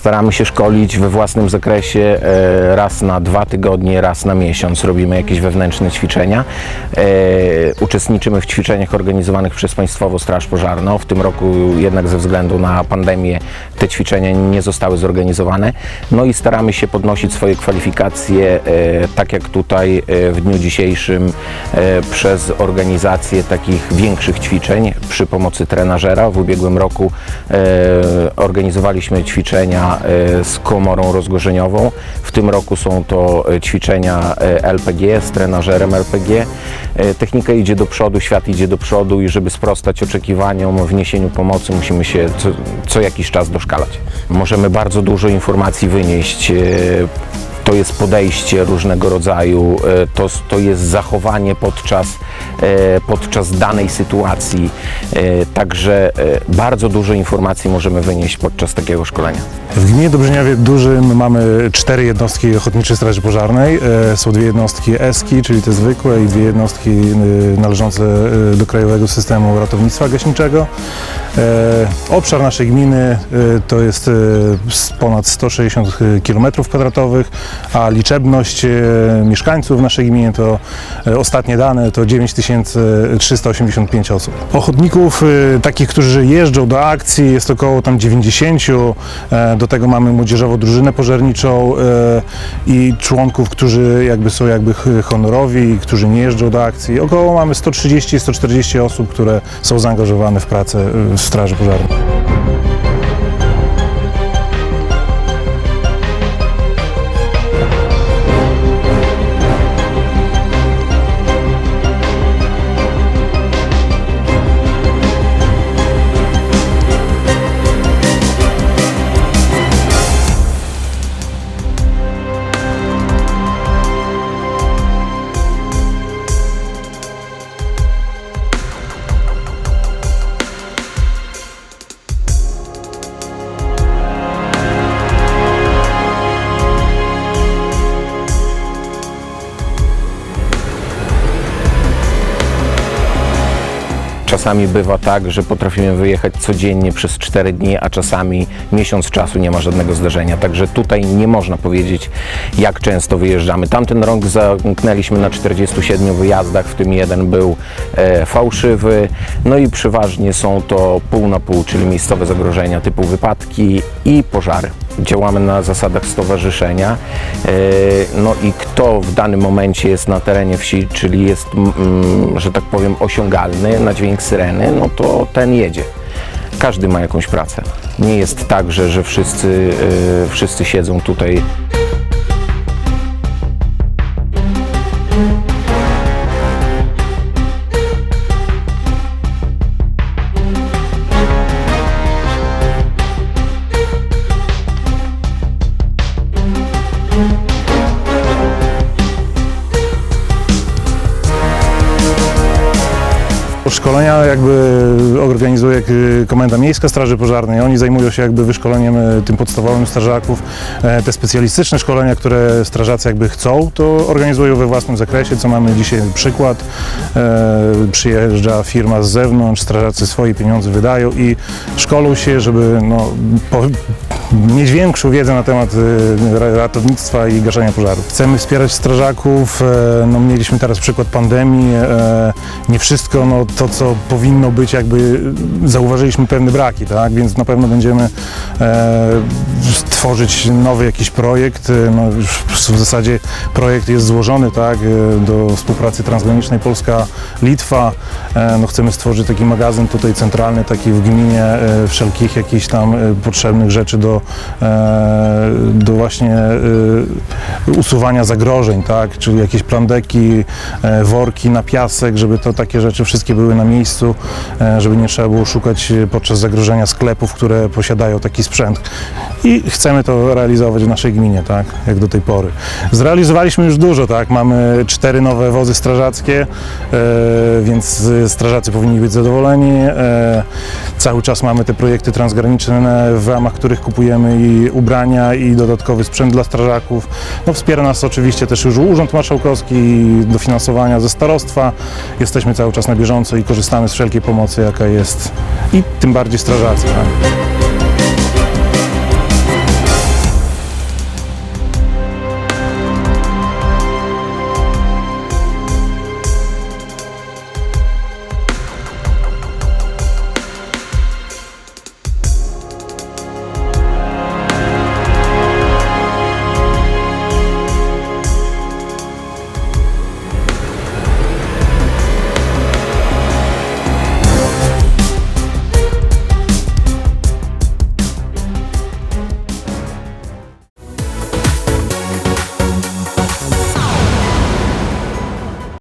Staramy się szkolić we własnym zakresie e, raz na dwa tygodnie, raz na miesiąc. Robimy jakieś wewnętrzne ćwiczenia. E, Uczestniczymy w ćwiczeniach organizowanych przez Państwową Straż Pożarną. W tym roku jednak ze względu na pandemię te ćwiczenia nie zostały zorganizowane. No i staramy się podnosić swoje kwalifikacje, e, tak jak tutaj w dniu dzisiejszym przez organizację takich większych ćwiczeń przy pomocy trenażera. W ubiegłym roku organizowaliśmy ćwiczenia e, z komorą rozgorzeniową. W tym roku są to e, ćwiczenia e, LPG z trenażerem LPG. Technika idzie do przodu, świat idzie do przodu i żeby sprostać oczekiwaniom w niesieniu pomocy musimy się co, co jakiś czas doszkalać. Możemy bardzo dużo informacji wynieść. To jest podejście różnego rodzaju, to, to jest zachowanie podczas, podczas danej sytuacji. E, Także e, bardzo dużo informacji możemy wynieść podczas takiego szkolenia. W gminie Dobrzeniowie Dużym mamy cztery jednostki Ochotniczej Straży Pożarnej. E, Są dwie jednostki ESKI, czyli te zwykłe, i dwie jednostki e, należące e, do Krajowego Systemu Ratownictwa Gaśniczego. E, Obszar naszej gminy e, to jest e, ponad 160 km2, a liczebność e, mieszkańców naszej gminie to e, ostatnie dane to 9385 osób. Ochotników e, takich, którzy jeżdżą do akcji jest około tam 90. E, Do tego mamy młodzieżową drużynę pożarniczą e, i członków, którzy jakby są jakby honorowi, którzy nie jeżdżą do akcji. Około mamy 130-140 osób, które są zaangażowane w pracę e, w Straży Pożarnej. Czasami bywa tak, że potrafimy wyjechać codziennie przez 4 dni, a czasami miesiąc czasu nie ma żadnego zdarzenia. Także tutaj nie można powiedzieć, jak często wyjeżdżamy. Tamten rok zamknęliśmy na 47 wyjazdach, w tym jeden był e, fałszywy. No i przeważnie są to pół na pół, czyli miejscowe zagrożenia typu wypadki i pożary. Działamy na zasadach stowarzyszenia. E, No i kto w danym momencie jest na terenie wsi, czyli jest, mm, że tak powiem, osiągalny na dźwięk syreny, no to ten jedzie. Każdy ma jakąś pracę. Nie jest tak, że, że wszyscy, e, wszyscy siedzą tutaj Szkolenia jakby organizuje y, Komenda Miejska Straży Pożarnej. Oni zajmują się jakby wyszkoleniem y, tym podstawowym strażaków. E, Te specjalistyczne szkolenia, które strażacy jakby chcą, to organizują we własnym zakresie, co mamy dzisiaj przykład. E, Przyjeżdża firma z zewnątrz, strażacy swoje pieniądze wydają i szkolą się, żeby no, mieć większą wiedzę na temat y, ra- ratownictwa i gaszenia pożarów. Chcemy wspierać strażaków. e, No, mieliśmy teraz przykład pandemii. e, Nie wszystko no, to, co powinno być, jakby zauważyliśmy pewne braki, tak? więc na pewno będziemy e, tworzyć nowy jakiś projekt. No, w zasadzie projekt jest złożony tak? do współpracy transgranicznej Polska-Litwa. No, chcemy stworzyć taki magazyn tutaj centralny, taki w gminie wszelkich jakichś tam potrzebnych rzeczy do, e, do właśnie e, usuwania zagrożeń, tak? czyli jakieś plandeki, e, worki na piasek, żeby to takie rzeczy wszystkie były na miejscu, żeby nie trzeba było szukać podczas zagrożenia sklepów, które posiadają taki sprzęt. I chcemy to realizować w naszej gminie, tak, jak do tej pory. Zrealizowaliśmy już dużo, tak, mamy cztery nowe wozy strażackie, więc strażacy powinni być zadowoleni. Cały czas mamy te projekty transgraniczne, w ramach których kupujemy i ubrania, i dodatkowy sprzęt dla strażaków. No, wspiera nas oczywiście też już Urząd Marszałkowski dofinansowania ze starostwa. Jesteśmy cały czas na bieżąco i korzystamy z wszelkiej pomocy, jaka jest i tym bardziej strażacy. Tak.